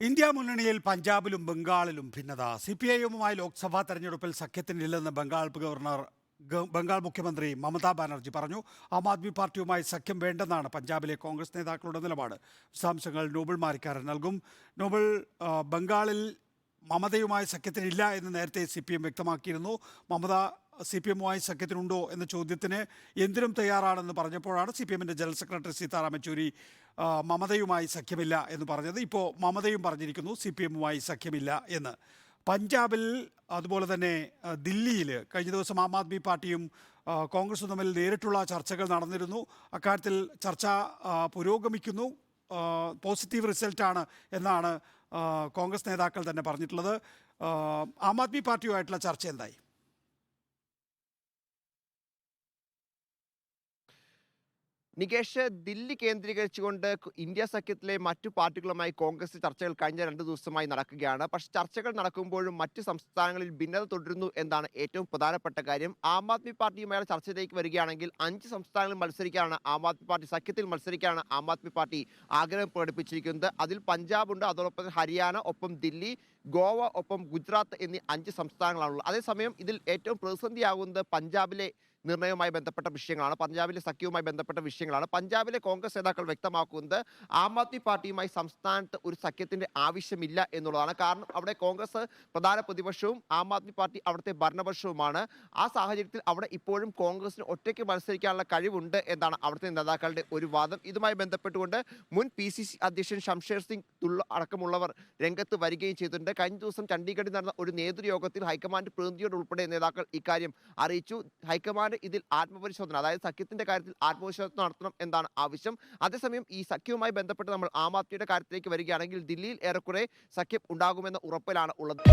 India മുന്നണിയിൽ പഞ്ചാബിലും ബംഗാളിലും ഭിന്നത. സി പി ഐ എമ്മുമായി ലോക്സഭാ തെരഞ്ഞെടുപ്പിൽ സഖ്യത്തിനില്ലെന്ന് ബംഗാൾ ഗവർണർ ബംഗാൾ മുഖ്യമന്ത്രി മമതാ ബാനർജി പറഞ്ഞു. ആം ആദ്മി പാർട്ടിയുമായി സഖ്യം വേണ്ടെന്നാണ് പഞ്ചാബിലെ കോൺഗ്രസ് നേതാക്കളുടെ നിലപാട്. വിശദാംശങ്ങൾ നോബിൾ മാരിക്കാരൻ നൽകും. നോബിൾ ബംഗാളിൽ മമതയുമായി സഖ്യത്തിനില്ല എന്ന് നേരത്തെ സി പി എം വ്യക്തമാക്കിയിരുന്നു. മമത സി പി എമ്മുമായി സഖ്യത്തിനുണ്ടോ എന്ന ചോദ്യത്തിന് എന്തിനും തയ്യാറാണെന്ന് പറഞ്ഞപ്പോഴാണ് സി പി എമ്മിന്റെ ജനറൽ സെക്രട്ടറി സീതാറാം യെച്ചൂരി മമതയുമായി സഖ്യമില്ല എന്ന് പറഞ്ഞത്. ഇപ്പോൾ മമതയും പറഞ്ഞിരിക്കുന്നു സി പി എമ്മുമായി സഖ്യമില്ല എന്ന്. പഞ്ചാബിൽ അതുപോലെ തന്നെ ദില്ലിയിൽ കഴിഞ്ഞ ദിവസം ആം ആദ്മി പാർട്ടിയും കോൺഗ്രസും തമ്മിൽ നേരിട്ടുള്ള ചർച്ചകൾ നടന്നിരുന്നു. അക്കാര്യത്തിൽ ചർച്ച പുരോഗമിക്കുന്നു പോസിറ്റീവ് റിസൾട്ടാണ് എന്നാണ് കോൺഗ്രസ് നേതാക്കൾ തന്നെ പറഞ്ഞിട്ടുള്ളത്. ആം ആദ്മി പാർട്ടിയുമായിട്ടുള്ള ചർച്ച എന്തായി? നികേഷ് ദില്ലി കേന്ദ്രീകരിച്ചുകൊണ്ട് ഇന്ത്യ സഖ്യത്തിലെ മറ്റു പാർട്ടികളുമായി കോൺഗ്രസ് ചർച്ചകൾ കഴിഞ്ഞ രണ്ട് ദിവസമായി നടക്കുകയാണ്. പക്ഷേ ചർച്ചകൾ നടക്കുമ്പോഴും മറ്റ് സംസ്ഥാനങ്ങളിൽ ഭിന്നത തുടരുന്നു എന്നാണ് ഏറ്റവും പ്രധാനപ്പെട്ട കാര്യം. ആം ആദ്മി പാർട്ടിയുമായുള്ള ചർച്ചയിലേക്ക് വരികയാണെങ്കിൽ അഞ്ച് സംസ്ഥാനങ്ങളിൽ മത്സരിക്കാനാണ് ആം ആദ്മി പാർട്ടി സഖ്യത്തിൽ മത്സരിക്കാനാണ് ആം ആദ്മി പാർട്ടി ആഗ്രഹം പ്രകടിപ്പിച്ചിരിക്കുന്നത്. അതിൽ പഞ്ചാബ് ഉണ്ട് അതോടൊപ്പം ഹരിയാന ഒപ്പം ദില്ലി ഗോവ ഒപ്പം ഗുജറാത്ത് എന്നീ അഞ്ച് സംസ്ഥാനങ്ങളാണുള്ളത്. അതേസമയം ഇതിൽ ഏറ്റവും പ്രതിസന്ധിയാകുന്നത് പഞ്ചാബിലെ നിർണയവുമായി ബന്ധപ്പെട്ട വിഷയങ്ങളാണ്. പഞ്ചാബിലെ സഖ്യവുമായി ബന്ധപ്പെട്ട വിഷയങ്ങളാണ്. പഞ്ചാബിലെ കോൺഗ്രസ് നേതാക്കൾ വ്യക്തമാക്കുന്നത് ആം ആദ്മി പാർട്ടിയുമായി സംസ്ഥാനത്ത് ഒരു സഖ്യത്തിന്റെ ആവശ്യമില്ല എന്നുള്ളതാണ്. കാരണം അവിടെ കോൺഗ്രസ് പ്രധാന പ്രതിപക്ഷവും ആം ആദ്മി പാർട്ടി അവിടുത്തെ ഭരണപക്ഷവുമാണ്. ആ സാഹചര്യത്തിൽ അവിടെ ഇപ്പോഴും കോൺഗ്രസിന് ഒറ്റയ്ക്ക് മത്സരിക്കാനുള്ള കഴിവുണ്ട് എന്നാണ് അവിടുത്തെ നേതാക്കളുടെ ഒരു വാദം. ഇതുമായി ബന്ധപ്പെട്ടുകൊണ്ട് മുൻ പി അധ്യക്ഷൻ ഷംഷേർ സിംഗ് തുള്ള അടക്കമുള്ളവർ രംഗത്ത് വരികയും ചെയ്തിട്ടുണ്ട്. കഴിഞ്ഞ ദിവസം ചണ്ഡീഗഡിൽ നടന്ന ഒരു നേതൃയോഗത്തിൽ ഹൈക്കമാൻഡ് പ്രതിനിധിയോട് ഉൾപ്പെടെ നേതാക്കൾ ഇക്കാര്യം അറിയിച്ചു. ഹൈക്കമാൻഡ് ഇതിൽ ആത്മപരിശോധന അതായത് സഖ്യത്തിന്റെ കാര്യത്തിൽ ആത്മപരിശോധന നടത്തണം എന്നാണ് ആവശ്യം. അതേസമയം ഈ സഖ്യവുമായി ബന്ധപ്പെട്ട് നമ്മൾ ആം ആദ്മിയുടെ കാര്യത്തിലേക്ക് വരികയാണെങ്കിൽ ദില്ലിയിൽ ഏറെക്കുറെ സഖ്യം ഉണ്ടാകുമെന്ന ഉറപ്പിലാണ് ഉള്ളത്.